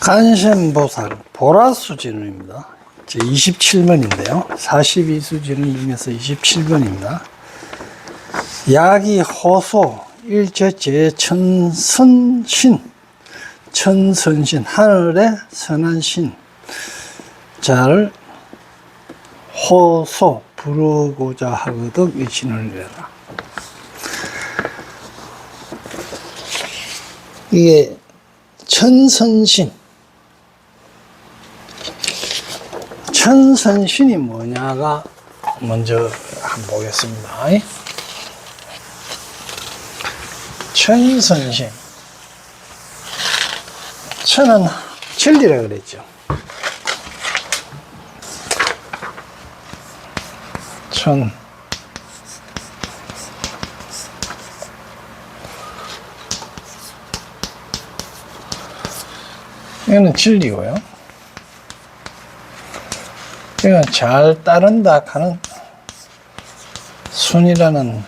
간센보살 보라수진입니다. 제 27번인데요. 42수진 중에서 27번입니다. 야기 호소 일제제 천선신 천선신 하늘의 선한 신 자를 호소 부르고자 하거든 이 신을 위하라. 이게 천선신 천선신이 뭐냐가 먼저 한번 보겠습니다. 천선신 천은 진리라 그랬죠. 천 이거는 진리고요. 이건 잘 따른다 하는 순이라는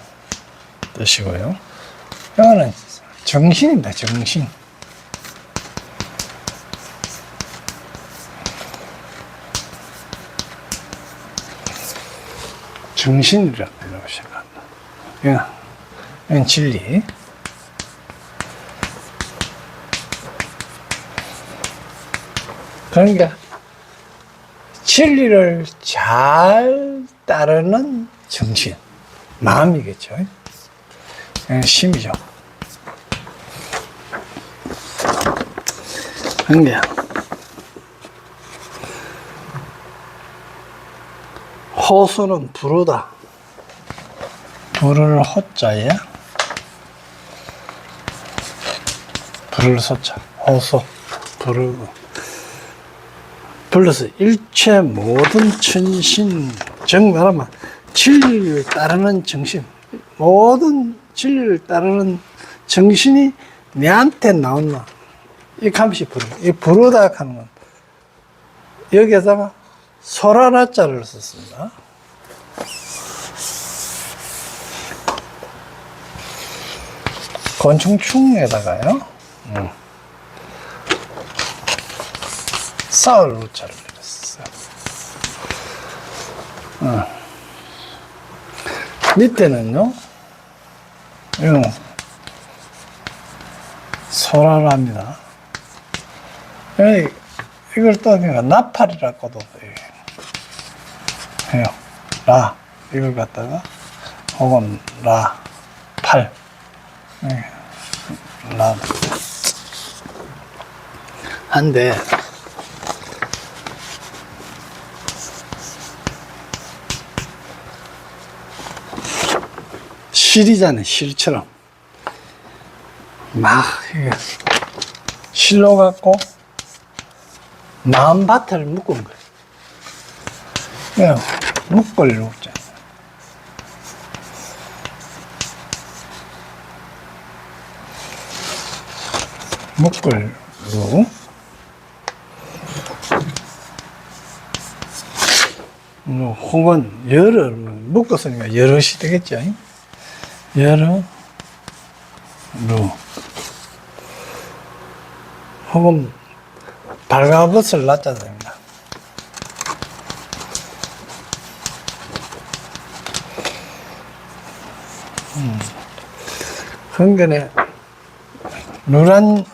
뜻이고요. 이거는 정신입니다, 정신. 정신이라고 생각합니다. 이건, 진리. 그러니까 진리를 잘 따르는 정신, 마음이겠죠. 그냥 심이죠. 그러니까 호수는 부르다. 부를 호자에 부를 소자 호수 부르고 플러스 일체 모든 천신 정 말하면 진리를 따르는 정신 모든 진리를 따르는 정신이 내한테 나온나? 이 감시 부르 이 부르다 하는 건 여기에다가 소라나자를 썼습니다. 곤충충에다가요? 음. 싸울 우자를 내렸어요. 어. 밑에는요, 이거 소라랍니다. 이- 이걸 또 그냥 나팔이라고도 해요. 라 이걸 갖다가 혹은 라 팔. 예, 라 한데 실이잖아요, 실처럼. 막, 실로 갖고, 마음밭을 묶은 거예요. 그냥, 묶을 놓자. 묶을 로 뭐, 혹은 여러, 묶었으니까 여럿이 되겠죠. 여러, 루. 혹은 발가벗을 놨자 됩니다. 음. 흥근에 누란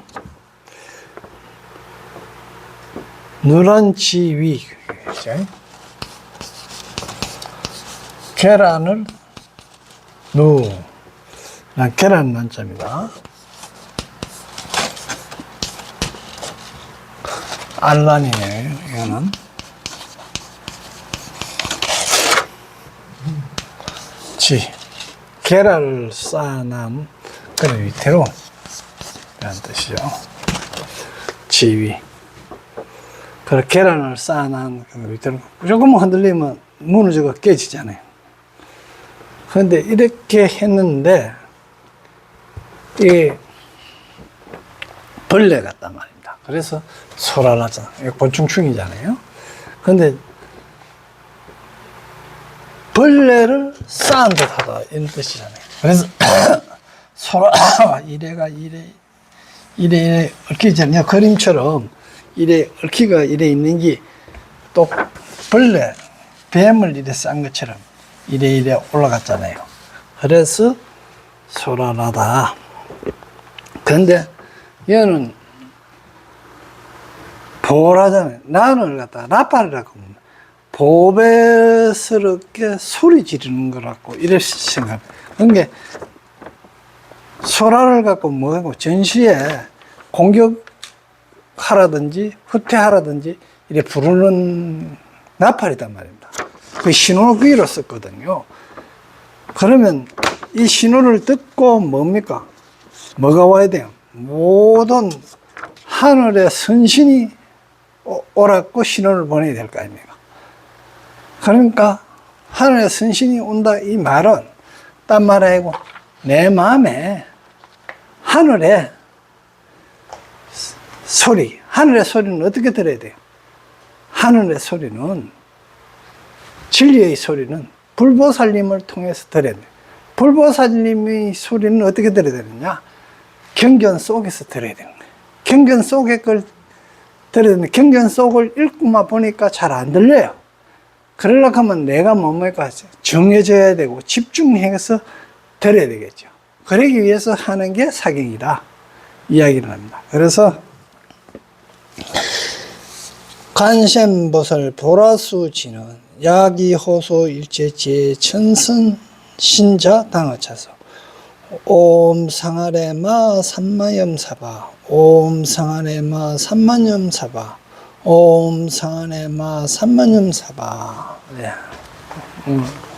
누란 지위? 계란을 누 난 계란 난자입니다. 알란이에요, 이거는. 지. 계란을 쌓아놓은 그 밑으로 라는 뜻이죠. 지위. 그 계란을 쌓아놓은 그 밑으로 조금만 흔들리면 무너져가 깨지잖아요. 그런데 이렇게 했는데 이 벌레 같단 말입니다. 그래서. 이거 곤충충이잖아요. 근데 벌레를 쌓은 듯 하다 이런 뜻이잖아요. 그래서 소라 이래가 이래 이래 이래 얽히잖아요. 그림처럼 이래 얽히가 이래 있는 게 또 벌레, 뱀을 이래 싼 것처럼 이래 이래 올라갔잖아요. 그래서 소란하다. 근데 얘는 보라잖아요. 나는 갖다 나팔이라고 합니다. 보배스럽게 소리 지르는 거라고 이렇게 생각. 그러니까 소라를 갖고 뭐하고 전시에 공격하라든지 후퇴하라든지 이렇게 부르는 나팔이단 말입니다. 그 신호기로 썼거든요. 그러면 이 신호를 듣고 뭡니까? 뭐가 와야 돼요? 모든 하늘의 선신이 오- 오라고 신호를 보내야 될 거 아닙니까? 그러니까 하늘의 선신이 온다 이 말은 딴 말 아니고 내 마음에 하늘의 소리, 하늘의 소리는 어떻게 들어야 돼요? 하늘의 소리는 진리의 소리는 불보살님을 통해서 들어야 돼요. 불보살님의 소리는 어떻게 들어야 되느냐? 경전 속에서 들어야 되는 거예요. 경전 속의 걸 들어야 되는데 경전 속을 읽고만 보니까 잘 안 들려요. 그러려고 하면 내가 뭡니까? 정해져야 되고 집중해서 들어야 되겠죠. 그러기 위해서 하는 게 사경이다. 이야기를 합니다. 그래서 간샘보살 보라수지는 야기호소 일제지의 천선 신자 당하차서 옴 상아레마 삼마염사바 옴 상아레마 삼만염사바 옴 상아레마 삼만염사바 네. 음.